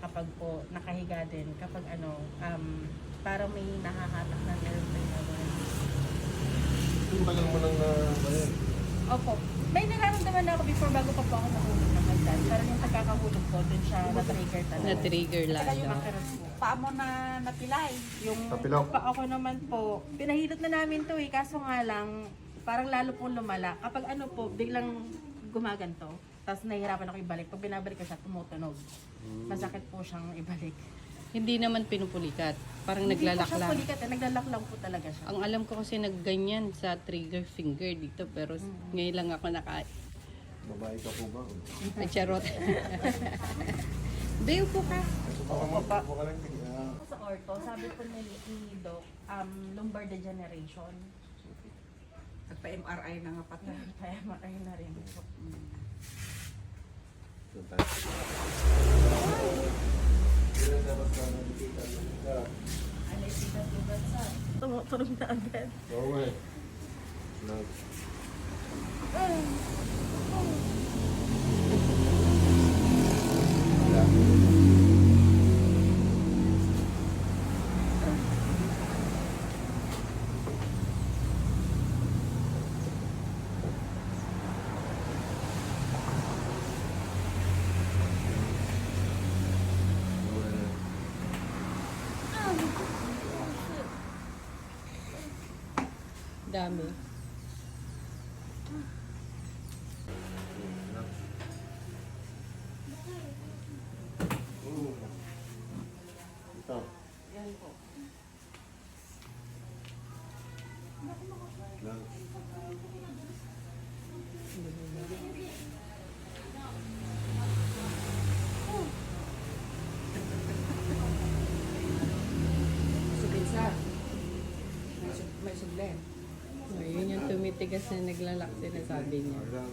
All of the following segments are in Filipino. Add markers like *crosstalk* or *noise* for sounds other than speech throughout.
kapag po nakahiga din, kapag ano, um, parang may nahahatak na nerve din na Yung tagal mo nang na... Opo. May nararamdaman na ako before bago pa po ako nahulog ng hagdan. Pero yung pagkakahulog ko, dun siya na-trigger talaga. Na-trigger Saka yung makarot po. Paa mo na napilay. Yung Napilok. pa ako naman po, pinahilot na namin to eh, kaso nga lang, parang lalo pong lumala. Kapag ano po, biglang gumaganto, tapos nahihirapan ako ibalik. Pag binabalik ko siya, tumutunog. Masakit po siyang ibalik. Hindi naman pinupulikat. Parang Hindi po siya lang. pulikat eh, naglalak lang po talaga siya. Ang alam ko kasi nagganyan sa trigger finger dito pero ngayon lang ako naka Babae ka po ba? charot. *laughs* Bayo po ka. Mapapo ka lang. Sa orto, sabi po ni, ni Doc, um, lumbar degeneration. Nagpa-MRI na nga pati. Kaya MRI na rin po. Ilan dapat na agad. Oo nga eh. Nag... Dami. Ito. Yan po. Lang. Subinsa. May, sub sublen. Ayun yung tumitigas na naglalak sinasabi niya. Lang.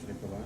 Sakit ka ba?